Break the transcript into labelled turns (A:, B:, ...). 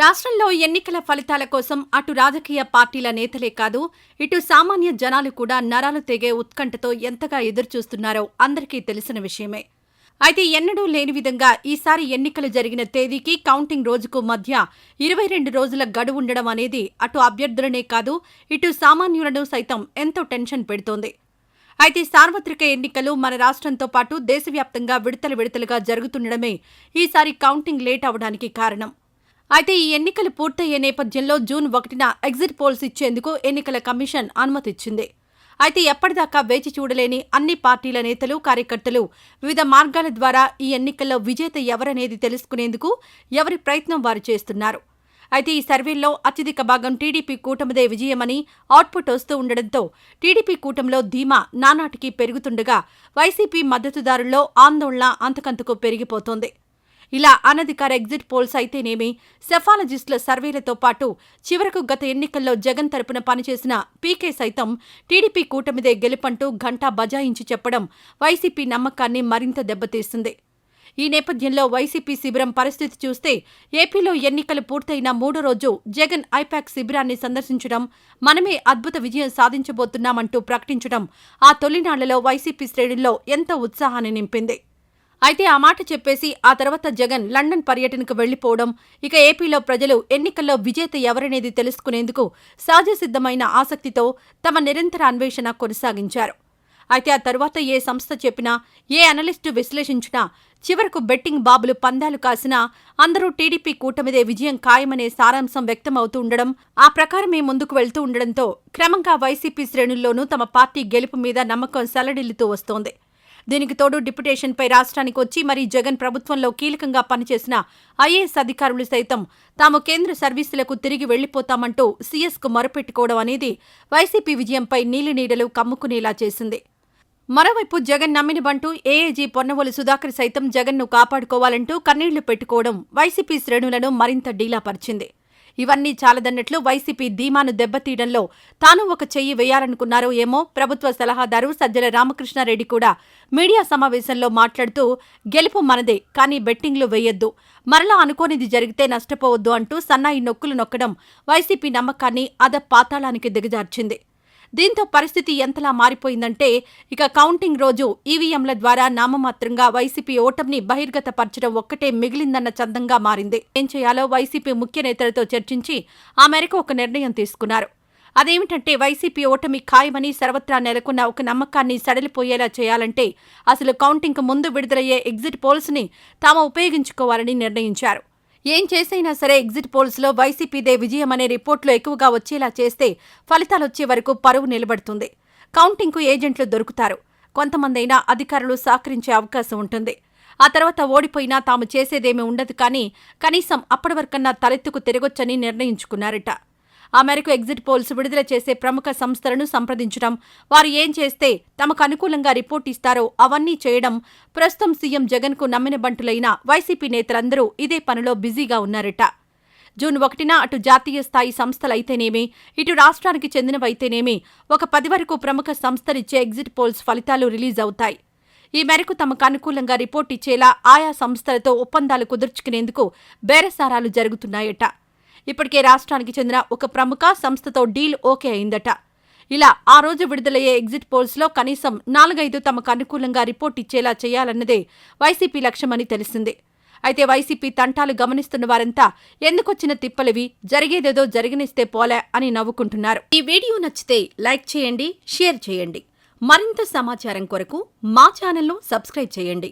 A: రాష్ట్రంలో ఎన్నికల ఫలితాల కోసం అటు రాజకీయ పార్టీల నేతలే కాదు ఇటు సామాన్య జనాలు కూడా నరాలు తెగే ఉత్కంఠతో ఎంతగా ఎదురుచూస్తున్నారో అందరికీ తెలిసిన విషయమే. అయితే ఎన్నడూ లేని విధంగా ఈసారి ఎన్నికలు జరిగిన తేదీకి కౌంటింగ్ రోజుకు మధ్య ఇరవై రెండు రోజుల గడువు ఉండడం అనేది అటు అభ్యర్థులనే కాదు ఇటు సామాన్యులను సైతం ఎంతో టెన్షన్ పెడుతోంది. అయితే సార్వత్రిక ఎన్నికలు మన రాష్ట్రంతో పాటు దేశవ్యాప్తంగా విడతలు విడతలుగా జరుగుతుండడమే ఈసారి కౌంటింగ్ లేట్ అవడానికి కారణం. అయితే ఈ ఎన్నికలు పూర్తయ్యే నేపథ్యంలో జూన్ ఒకటిన ఎగ్జిట్ పోల్స్ ఇచ్చేందుకు ఎన్నికల కమిషన్ అనుమతిచ్చింది. అయితే ఎప్పటిదాకా వేచి చూడలేని అన్ని పార్టీల నేతలు కార్యకర్తలు వివిధ మార్గాల ద్వారా ఈ ఎన్నికల్లో విజేత ఎవరనేది తెలుసుకునేందుకు ఎవరి ప్రయత్నం వారు చేస్తున్నారు. అయితే ఈ సర్వేల్లో అత్యధిక భాగం టీడీపీ కూటమిదే విజయమని అవుట్పుట్ వస్తూ ఉండడంతో టీడీపీ కూటమిలో ధీమా నానాటికి పెరుగుతుండగా వైసీపీ మద్దతుదారుల్లో ఆందోళన అంతకంతకు పెరిగిపోతోంది. ఇలా అనధికార ఎగ్జిట్ పోల్స్ అయితేనేమి? సెఫాలజిస్టుల సర్వేలతో పాటు చివరకు గత ఎన్నికల్లో జగన్ తరపున పనిచేసిన పీకే సైతం టీడీపీ కూటమిదే గెలుపంటూ ఘంటా బజాయించి చెప్పడం వైసీపీ నమ్మకాన్ని మరింత దెబ్బతీస్తుంది. ఈ నేపథ్యంలో వైసీపీ శిబిరం పరిస్థితి చూస్తే ఏపీలో ఎన్నికలు పూర్తయిన మూడో రోజు జగన్ ఐపాక్ శిబిరాన్ని సందర్శించడం మనమే అద్భుత విజయం సాధించబోతున్నామంటూ ప్రకటించడం ఆ తొలినాళ్ళలో వైసీపీ శ్రేణుల్లో ఎంతో ఉత్సాహాన్ని నింపింది. అయితే ఆ మాట చెప్పేసి ఆ తర్వాత జగన్ లండన్ పర్యటనకు వెళ్ళిపోవడం ఇక ఏపీలో ప్రజలు ఎన్నికల్లో విజేత ఎవరనేది తెలుసుకునేందుకు సహజసిద్ధమైన ఆసక్తితో తమ నిరంతర అన్వేషణ కొనసాగించారు. అయితే ఆ తర్వాత ఏ సంస్థ చెప్పినా ఏ అనలిస్టు విశ్లేషించినా చివరకు బెట్టింగ్ బాబులు పందాలు కాసినా అందరూ టీడీపీ కూటమిదే విజయం ఖాయమనే సారాంశం వ్యక్తమవుతూ ఉండడం ఆ ప్రకారమే ముందుకు వెళ్తూ ఉండడంతో క్రమంగా వైసీపీ శ్రేణుల్లోనూ తమ పార్టీ గెలుపు మీద నమ్మకం సలడిల్లుతూ వస్తోంది. దీనికి తోడు డిప్యుటేషన్పై రాష్ట్రానికి వచ్చి మరీ జగన్ ప్రభుత్వంలో కీలకంగా పనిచేసిన ఐఏఎస్ అధికారులు సైతం తాము కేంద్ర సర్వీసులకు తిరిగి వెళ్ళిపోతామంటూ సీఎస్కు మొరపెట్టుకోవడం అనేది వైసీపీ విజయంపై నీలినీడలు కమ్ముకునేలా చేసింది. మరోవైపు జగన్ నమ్మినబంటూ ఏఏజీ పొన్నవోలు సుధాకర్ సైతం జగన్ను కాపాడుకోవాలంటూ కన్నీళ్ళు పెట్టుకోవడం వైసీపీ శ్రేణులను మరింత డీలాపరిచింది ఇవన్నీ చాలదన్నట్లు వైసీపీ ధీమాను దెబ్బతీయడంలో తాను ఒక చెయ్యి వేయాలనుకున్నారో ఏమో ప్రభుత్వ సలహాదారు సజ్జల రామకృష్ణారెడ్డి కూడా మీడియా సమావేశంలో మాట్లాడుతూ గెలుపు మనదే కానీ బెట్టింగ్లు వేయొద్దు. మరలా అనుకోనిది జరిగితే నష్టపోవద్దు అంటూ సన్నాయి నొక్కులు నొక్కడం వైసీపీ నమ్మకాన్ని అద పాతాళానికి దిగజార్చింది. దీంతో పరిస్థితి ఎంతలా మారిపోయిందంటే ఇక కౌంటింగ్ రోజు ఈవీఎంల ద్వారా నామమాత్రంగా వైసీపీ ఓటమిని బహిర్గతపరచడం ఒక్కటే మిగిలిందన్న చందంగా మారింది. ఏం చేయాలో వైసీపీ ముఖ్య నేతలతో చర్చించి ఆ మేరకు ఒక నిర్ణయం తీసుకున్నారు. అదేమిటంటే వైసీపీ ఓటమి ఖాయమని సర్వత్రా నెలకొన్న ఒక నమ్మకాన్ని సడలిపోయేలా చేయాలంటే అసలు కౌంటింగ్కు ముందు విడుదలయ్యే ఎగ్జిట్ పోల్స్ని తాము ఉపయోగించుకోవాలని నిర్ణయించారు. ఏం చేసైనా సరే ఎగ్జిట్ పోల్స్లో వైసీపీదే విజయం అనే రిపోర్ట్లు ఎక్కువగా వచ్చేలా చేస్తే ఫలితాలొచ్చే వరకు పరువు నిలబడుతుంది. కౌంటింగ్కు ఏజెంట్లు దొరుకుతారు. కొంతమందైనా అధికారులు సహకరించే అవకాశం ఉంటుంది. ఆ తర్వాత ఓడిపోయినా తాము చేసేదేమీ ఉండదు కానీ కనీసం అప్పటివరకన్నా తలెత్తుకు తిరగొచ్చని నిర్ణయించుకున్నారట. ఆ మేరకు ఎగ్జిట్ పోల్స్ విడుదల చేసే ప్రముఖ సంస్థలను సంప్రదించడం. వారు ఏం చేస్తే తమకు అనుకూలంగా రిపోర్ట్ ఇస్తారో అవన్నీ చేయడం. ప్రస్తుతం సీఎం జగన్కు నమ్మిన బంటులైన వైసీపీ నేతలందరూ ఇదే పనిలో బిజీగా ఉన్నారట. జూన్ ఒకటిన అటు జాతీయ స్థాయి సంస్థలైతేనేమి ఇటు రాష్ట్రానికి చెందినవైతేనేమి ఒక పది వరకు ప్రముఖ సంస్థలిచ్చే ఎగ్జిట్ పోల్స్ ఫలితాలు రిలీజ్ అవుతాయి. ఈ మేరకు తమకు అనుకూలంగా రిపోర్ట్ ఇచ్చేలా ఆయా సంస్థలతో ఒప్పందాలు కుదుర్చుకునేందుకు బేరసారాలు జరుగుతున్నాయట. ఇప్పటికే రాష్ట్రానికి చెందిన ఒక ప్రముఖ సంస్థతో డీల్ ఓకే అయిందట. ఇలా ఆ రోజు విడుదలయ్యే ఎగ్జిట్ పోల్స్లో కనీసం నాలుగైదు తమకు అనుకూలంగా రిపోర్ట్ ఇచ్చేలా చేయాలన్నదే వైసీపీ లక్ష్యమని తెలిసింది. అయితే వైసీపీ తంటాలు గమనిస్తున్న వారంతా ఎందుకొచ్చిన తిప్పలివి జరిగేదేదో జరిగనిస్తే పోలే అని నవ్వుకుంటున్నారు. ఈ వీడియో నచ్చితే లైక్ చేయండి షేర్ చేయండి. మరింత సమాచారం కొరకు మా ఛానల్ను సబ్స్క్రైబ్ చేయండి.